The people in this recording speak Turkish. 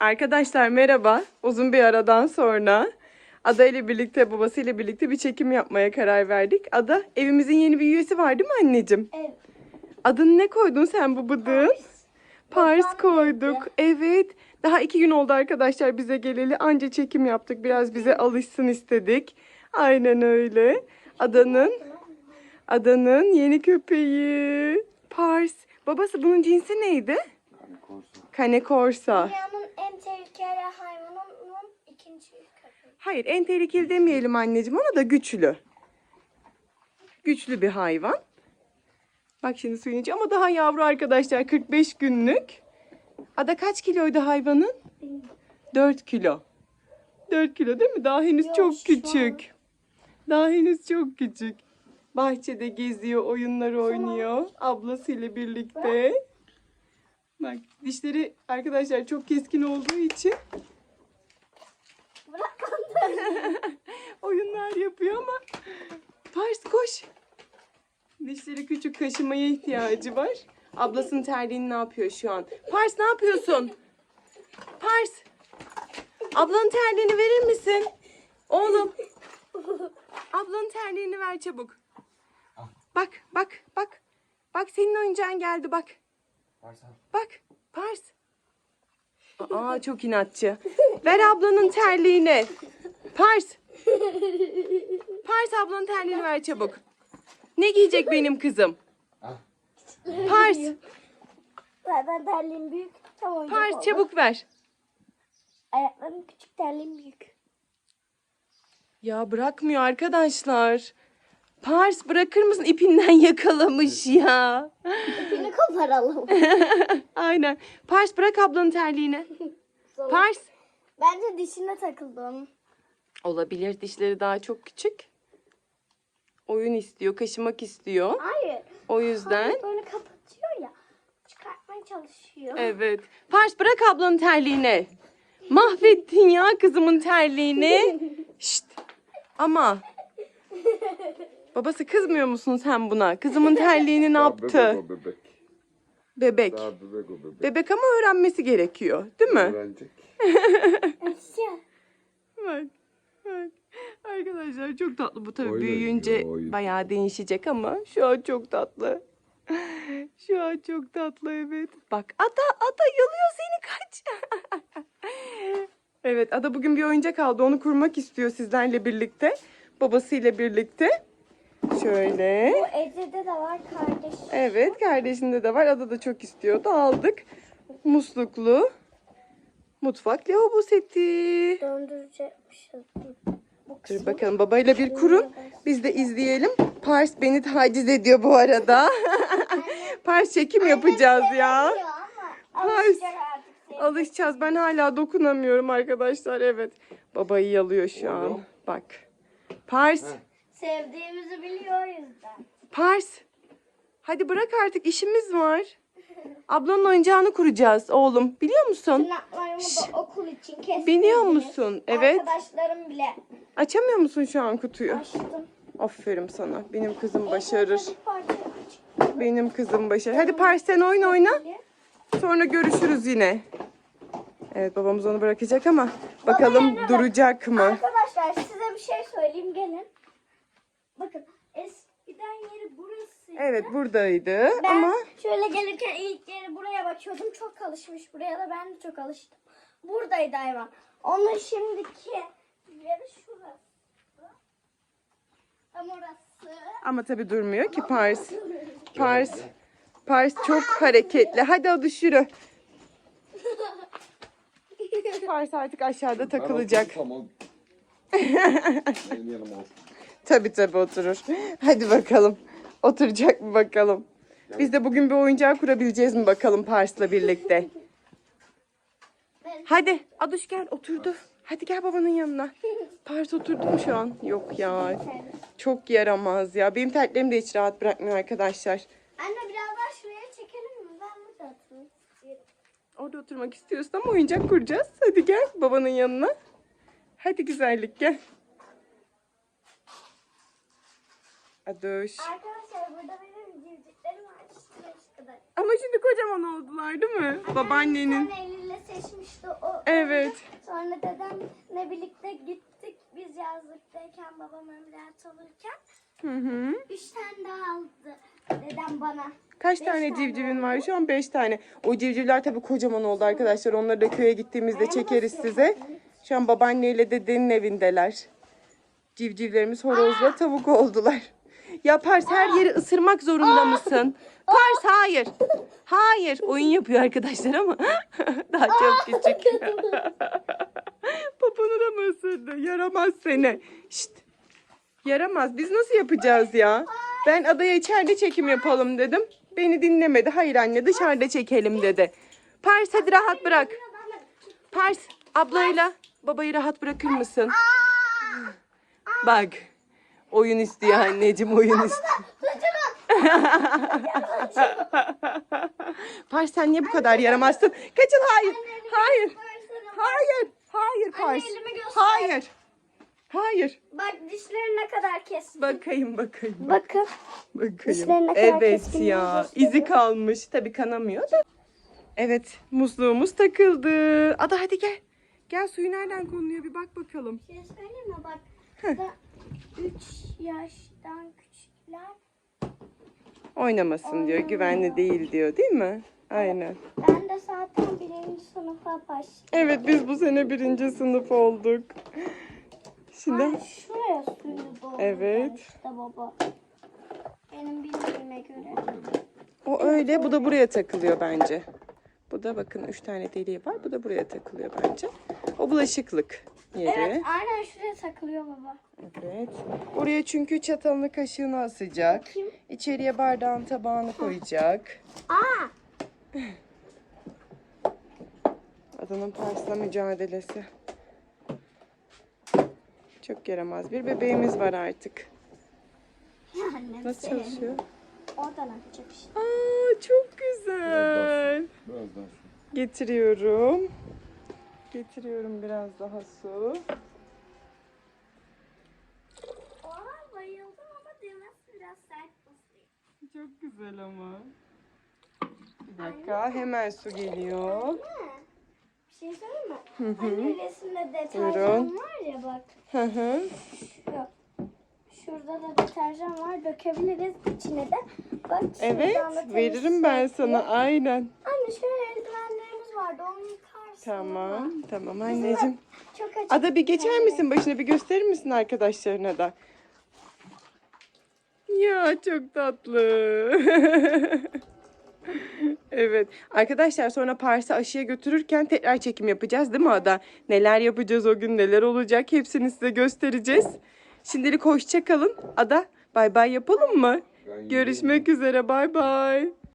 Arkadaşlar merhaba. Uzun bir aradan sonra Ada ile birlikte, babasıyla birlikte bir çekim yapmaya karar verdik. Ada, evimizin yeni bir üyesi var değil mi anneciğim? Evet. Adını ne koydun sen bu bıdığın? Paris Babam koyduk. dedi. Evet. Daha iki gün oldu arkadaşlar bize geleli. Anca çekim yaptık. Biraz bize alışsın istedik. Aynen öyle. Adanın, adanın yeni köpeği. Pars. Babası bunun cinsi neydi? Kane Corsa. Dünyanın en tehlikeli Hayır en tehlikeli demeyelim anneciğim ona da güçlü. Güçlü bir hayvan. Bak şimdi suyun içi ama daha yavru arkadaşlar 45 günlük. Ada kaç kiloydu hayvanın? 4 kilo. 4 kilo değil mi? Daha henüz Yok, çok küçük. Daha henüz çok küçük. Bahçede geziyor, oyunlar oynuyor. Ablasıyla birlikte. Bak dişleri arkadaşlar çok keskin olduğu için Bırak oyunlar yapıyor ama Pars koş. Dişleri küçük kaşımaya ihtiyacı var. Ablasının terliğini ne yapıyor şu an? Pars ne yapıyorsun? Pars. Ablanın terliğini verir misin? Oğlum. Ablanın terliğini ver çabuk. Bak bak bak. Bak senin oyuncağın geldi bak. Bak Pars. Aa çok inatçı. Ver ablanın terliğini. Pars. Pars ablanın terliğini ver çabuk. Ne giyecek benim kızım? Pars. Zaten terliğim büyük. Tam oyuncak Pars oldu. çabuk ver. Ayaklarım küçük terliğim büyük. Ya bırakmıyor arkadaşlar. Pars bırakır mısın? İpinden yakalamış ya. İpini koparalım. Aynen. Pars bırak ablanın terliğini. Pars. Bence dişine takıldı onun. Olabilir dişleri daha çok küçük. Oyun istiyor, kaşımak istiyor. Hayır. O yüzden. Böyle kapatıyor ya. Çıkartmaya çalışıyor. Evet. Pars bırak ablanın terliğini. Mahvettin ya kızımın terliğini. Şşt. Ama. Babası kızmıyor musun sen buna? Kızımın terliğini ne yaptı? Bebek bebek. Bebek. Daha bebek o bebek. Bebek ama öğrenmesi gerekiyor. Değil mi? Öğrenecek. Arkadaşlar çok tatlı bu tabii Oyun büyüyünce oynuyor, oyun. bayağı değişecek ama şu an çok tatlı. Şu an çok tatlı evet. Bak Ada Ada yalıyor seni kaç. evet Ada bugün bir oyuncak aldı onu kurmak istiyor sizlerle birlikte. Babasıyla birlikte. Şöyle. Bu Ece'de de var kardeş. Evet kardeşinde de var. Ada da çok istiyordu. Aldık. Musluklu. Mutfak lavabo seti. Döndürecekmişiz. Dur bakalım babayla bir kurun. Biz de izleyelim. Pars beni taciz ediyor bu arada. Pars çekim yapacağız ya. Seni. Alışacağız. Ben hala dokunamıyorum arkadaşlar. Evet. Babayı yalıyor şu an. Bak. Pars. Sevdiğimizi biliyor o yüzden. Pars. Hadi bırak artık işimiz var. Ablanın oyuncağını kuracağız oğlum. Biliyor musun? Tırnaklarımı da okul için kestim. Biliyor musun? Evet. Arkadaşlarım bile Açamıyor musun şu an kutuyu? açtım. Aferin sana. Benim kızım başarır. Bir parça aç. Benim kızım başarır. Hadi Pars sen oyun oyna. Sonra görüşürüz yine. Evet babamız onu bırakacak ama bakalım yerine bak. duracak mı? Arkadaşlar size bir şey söyleyeyim gelin. Bakın eskiden yeri burası. Evet buradaydı Ben ama şöyle gelirken ilk yeri buraya bakıyordum. Çok alışmış buraya da ben de çok alıştım. Buradaydı hayvan. Onun şimdiki yeri şurası. Tam orası. ama tabii durmuyor ki Pars. Pars. Pars çok hareketli. Hadi hadi yürü. Pars artık aşağıda takılacak. Tamam. Benim yanıma olsun. Tabii tabii oturur. Hadi bakalım. Oturacak mı bakalım. Biz de bugün bir oyuncak kurabileceğiz mi bakalım Pars'la birlikte. Hadi Aduş gel oturdu. Hadi gel babanın yanına. Pars oturdu mu şu an? Yok ya. Çok yaramaz ya. Benim terliklerim de hiç rahat bırakmıyor arkadaşlar. Anne biraz daha şuraya çekelim mi? Ben burada istiyorum. Orada oturmak istiyorsun ama oyuncak kuracağız. Hadi gel babanın yanına. Hadi güzellik gel. Aduş. Arkadaşlar burada benim civciklerim kadar. Ama şimdi kocaman oldular değil mi? Babaannenin. Bir tane eliyle seçmişti o Evet. Sonra dedemle birlikte gittik. Biz yazlıktayken babam ameliyat alırken. Hı hı. Üç tane daha aldı dedem bana. Kaç Beş tane civcivin var şu an? Beş tane. O civcivler tabii kocaman oldu arkadaşlar. Onları da köye gittiğimizde çekeriz size. Şu an babaanneyle dedenin evindeler. Civcivlerimiz horozla tavuk oldular. Ya Pars her yeri ısırmak zorunda mısın? Pars hayır. Hayır. Oyun yapıyor arkadaşlar ama daha çok küçük. Papanı da mı ısırdı? Yaramaz seni. Şşt. Yaramaz. Biz nasıl yapacağız ya? Ben adaya içeride çekim yapalım dedim. Beni dinlemedi. Hayır anne dışarıda çekelim dedi. Pars hadi rahat bırak. Pars ablayla babayı rahat bırakır mısın? Bak. Oyun istiyor anneciğim oyun istiyor. Pars sen niye bu kadar yaramazsın? Kaçın hayır. Hayır. Hayır. Hayır Pars. Hayır. Hayır. Bak dişleri ne kadar keskin. Bakayım bakayım. Bakın. Bakayım. Dişleri ne kadar Evet keskin ya. gösteriyor. izi kalmış. Tabii kanamıyor da. Evet musluğumuz takıldı. Ada hadi gel. Gel suyu nereden konuluyor bir bak bakalım. Şey söyleyeyim mi? Bak. Burada 3 yaştan küçükler. Oynamasın diyor. Güvenli değil diyor değil mi? Aynen. Ben de zaten birinci sınıfa başladım. Evet biz bu sene birinci sınıf olduk. Şimdi Ay, şuraya dolduracağım Evet. işte baba. Benim bildiğime göre. o öyle bu da buraya takılıyor bence. Bu da bakın üç tane deliği var. Bu da buraya takılıyor bence. O bulaşıklık yeri. Evet aynen şuraya takılıyor baba. Evet. Oraya çünkü çatalını kaşığını asacak. Bakayım. İçeriye bardağın tabağını koyacak. Aa Adanın Pars'la mücadelesi. Çok yaramaz bir bebeğimiz var artık. annem Nasıl senin. çalışıyor? Oradan açacak işte. Aa çok güzel. Biraz daha su. Getiriyorum. Getiriyorum biraz daha su. Oha bayıldım ama düğmesi biraz sert basıyor. Çok güzel ama. Bir dakika hemen su geliyor. Ha, Bir şey söyleyeyim mi? Hani resimde deterjan Buyurun. var ya bak. Hı hı. Şu. Şurada da deterjan var. Dökebiliriz içine de. Bak Evet veririm ben sana aynen. Anne şöyle Tamam tamam anneciğim. Çok açık. Ada bir geçer misin başına bir gösterir misin arkadaşlarına da? Ya çok tatlı. evet. Arkadaşlar sonra Paris'e aşıya götürürken tekrar çekim yapacağız değil mi Ada? Neler yapacağız o gün neler olacak hepsini size göstereceğiz. Şimdilik hoşça kalın. Ada bay bay yapalım mı? Ben Görüşmek üzere bay bay.